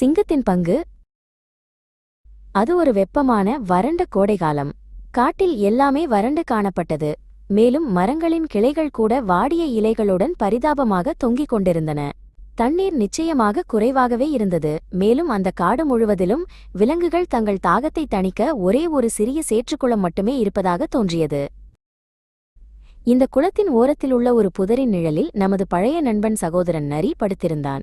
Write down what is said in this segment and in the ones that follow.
சிங்கத்தின் பங்கு? அது ஒரு வெப்பமான வறண்ட கோடைகாலம். காட்டில் எல்லாமே வறண்டு காணப்பட்டது. மேலும் மரங்களின் கிளைகள் கூட வாடிய இலைகளுடன் பரிதாபமாக தொங்கிக் கொண்டிருந்தன. தண்ணீர் நிச்சயமாக குறைவாகவே இருந்தது. மேலும் அந்த காடு முழுவதிலும் விலங்குகள் தங்கள் தாகத்தை தணிக்க ஒரே ஒரு சிறிய சேற்றுக்குளம் மட்டுமே இருப்பதாக தோன்றியது. இந்த குளத்தின் ஓரத்திலுள்ள ஒரு புதரின் நிழலில் நமது பழைய நண்பன் சகோதரன் நரி படுத்திருந்தான்.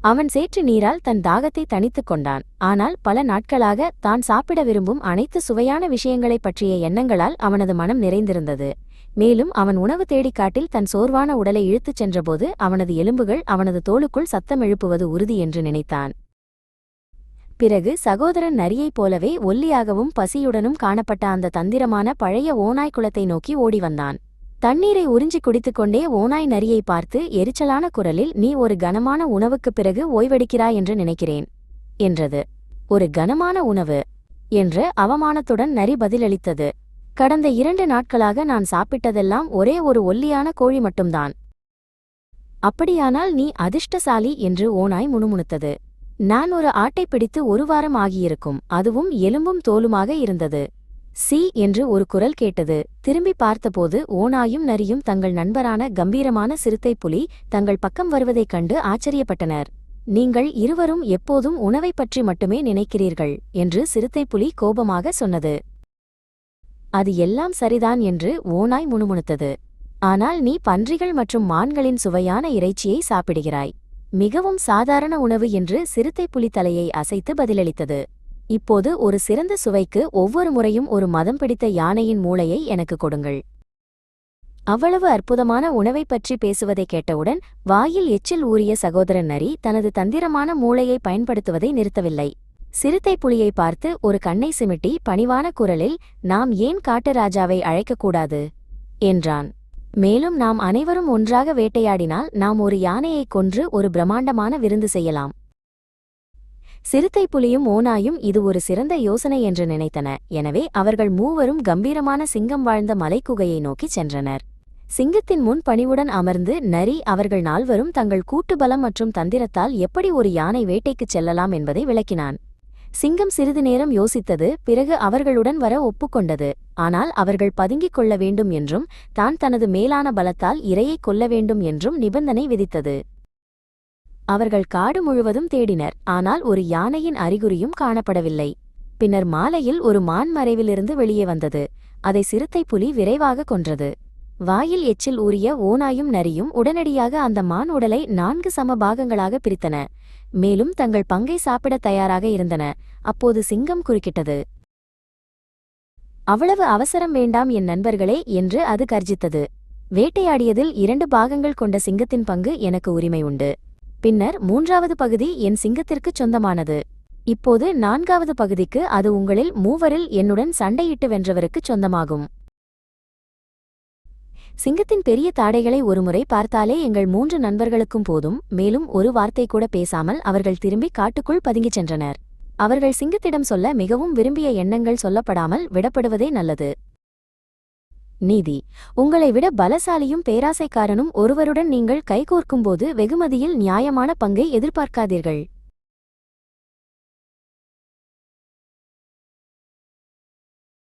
அவன் சேற்று நீரால் தன் தாகத்தை தணித்துக் கொண்டான். ஆனால் பல நாட்களாக தான் சாப்பிட விரும்பும் அனைத்து சுவையான விஷயங்களைப் பற்றிய எண்ணங்களால் அவனது மனம் நிறைந்திருந்தது. மேலும் அவன் உணவு தேடிக் காட்டில் தன் சோர்வான உடலை இழுத்துச் சென்றபோது அவனது எலும்புகள் அவனது தோளுக்குள் சத்தம் எழுப்புவது உறுதி என்று நினைத்தான். பிறகு சகோதரன் நரியைப் போலவே ஒல்லியாகவும் பசியுடனும் காணப்பட்ட அந்த தந்திரமான பழைய ஓநாய்க்குளத்தை நோக்கி ஓடி வந்தான். தண்ணீரை உறிஞ்சி குடித்துக்கொண்டே ஓநாய் நரியை பார்த்து எரிச்சலான குரலில் நீ ஒரு கனமான உணவுக்குப் பிறகு ஓய்வெடுக்கிறாய் என்று நினைக்கிறேன் என்றது. ஒரு கனமான உணவு என்று அவமானத்துடன் நரி பதிலளித்தது. கடந்த இரண்டு நாட்களாக நான் சாப்பிட்டதெல்லாம் ஒரே ஒரு ஒல்லியான கோழி மட்டும்தான். அப்படியானால் நீ அதிர்ஷ்டசாலி என்று ஓநாய் முணுமுணுத்தது. நான் ஒரு ஆட்டை பிடித்து ஒரு வாரம் ஆகியிருக்கும். அதுவும் எலும்பும் தோலுமாக இருந்தது. சி என்று ஒரு குரல் கேட்டது. திரும்பி பார்த்தபோது ஓநாயும் நரியும் தங்கள் நண்பரான கம்பீரமான சிறுத்தை புலி தங்கள் பக்கம் வருவதைக் கண்டு ஆச்சரியப்பட்டனர். நீங்கள் இருவரும் எப்போதும் உணவைப் பற்றி மட்டுமே நினைக்கிறீர்கள் என்று சிறுத்தை புலி கோபமாக சொன்னது. அது எல்லாம் சரிதான் என்று ஓநாய் முணுமுணுத்தது. ஆனால் நீ பன்றிகள் மற்றும் மான்களின் சுவையான இறைச்சியை சாப்பிடுகிறாய். மிகவும் சாதாரண உணவு என்று சிறுத்தை புலி தலையை அசைத்து பதிலளித்தது. இப்போது ஒரு சிறந்த சுவைக்கு ஒவ்வொரு முறையும் ஒரு மதம் பிடித்த யானையின் மூளையை எனக்கு கொடுங்கள். அவ்வளவு அற்புதமான உணவைப் பற்றி பேசுவதை கேட்டவுடன் வாயில் எச்சில் ஊறிய சகோதரன் நரி தனது தந்திரமான மூளையை பயன்படுத்துவதை நிறுத்தவில்லை. சிறுத்தை புலியை பார்த்து ஒரு கண்ணை சிமிட்டி பணிவான குரலில் நாம் ஏன் காட்டு ராஜாவை அழைக்கக்கூடாது என்றான். மேலும் நாம் அனைவரும் ஒன்றாக வேட்டையாடினால் நாம் ஒரு யானையைக் கொன்று ஒரு பிரம்மாண்டமான விருந்து செய்யலாம். சிறுத்தை புலியும் ஓனாயும் இது ஒரு சிறந்த யோசனை என்று நினைத்தன. எனவே அவர்கள் மூவரும் கம்பீரமான சிங்கம் வாழ்ந்த மலைக்குகையை நோக்கிச் சென்றனர். சிங்கத்தின் முன் பணிவுடன் அமர்ந்து நரி அவர்கள் நால்வரும் தங்கள் கூட்டுபலம் மற்றும் தந்திரத்தால் எப்படி ஒரு யானை வேட்டைக்குச் செல்லலாம் என்பதை விளக்கினான். சிங்கம் சிறிது நேரம் யோசித்தது பிறகு அவர்களுடன் வர ஒப்புக்கொண்டது ஆனால் அவர்கள் பதுங்கிக் கொள்ள வேண்டும் என்றும் தான் தனது மேலான பலத்தால் இரையைக் கொல்ல வேண்டும் என்றும் நிபந்தனை விதித்தது. அவர்கள் காடு முழுவதும் தேடினர். ஆனால் ஒரு யானையின் அறிகுறியும் காணப்படவில்லை. பின்னர் மாலையில் ஒரு மான் மறைவிலிருந்து வெளியே வந்தது. அதை சிறுத்தை புலி விரைவாக கொன்றது. வாயில் எச்சில் ஊறிய ஓநாயும் நரியும் உடனடியாக அந்த மான் உடலை நான்கு சம பாகங்களாக பிரித்தன. மேலும் தங்கள் பங்கை சாப்பிடத் தயாராக இருந்தன. அப்போது சிங்கம் குறுக்கிட்டது. அவ்வளவு அவசரம் வேண்டாம் என் நண்பர்களே என்று அது கர்ஜித்தது. வேட்டையாடியதில் இரண்டு பாகங்கள் கொண்ட சிங்கத்தின் பங்கு எனக்கு உரிமை உண்டு. பின்னர் மூன்றாவது பகுதி என் சிங்கத்திற்குச் சொந்தமானது. இப்போது நான்காவது பகுதிக்கு அது உங்களில் மூவரில் என்னுடன் சண்டையிட்டு வென்றவருக்குச் சொந்தமாகும். சிங்கத்தின் பெரிய தாடைகளை ஒருமுறை பார்த்தாலே எங்கள் மூன்று நண்பர்களுக்கும் போதும் மேலும் ஒரு வார்த்தை கூட பேசாமல் அவர்கள் திரும்பி காட்டுக்குள் பதுங்கிச் சென்றனர். அவர்கள் சிங்கத்திடம் சொல்ல மிகவும் விரும்பிய எண்ணங்கள் சொல்லப்படாமல் விடப்படுவதே நல்லது. நீதி. உங்களை விட பலசாலியும் பேராசைக்காரனும் ஒருவருடன் நீங்கள் கைகோர்க்கும்போது வெகுமதியில் நியாயமான பங்கை எதிர்பார்க்காதீர்கள்.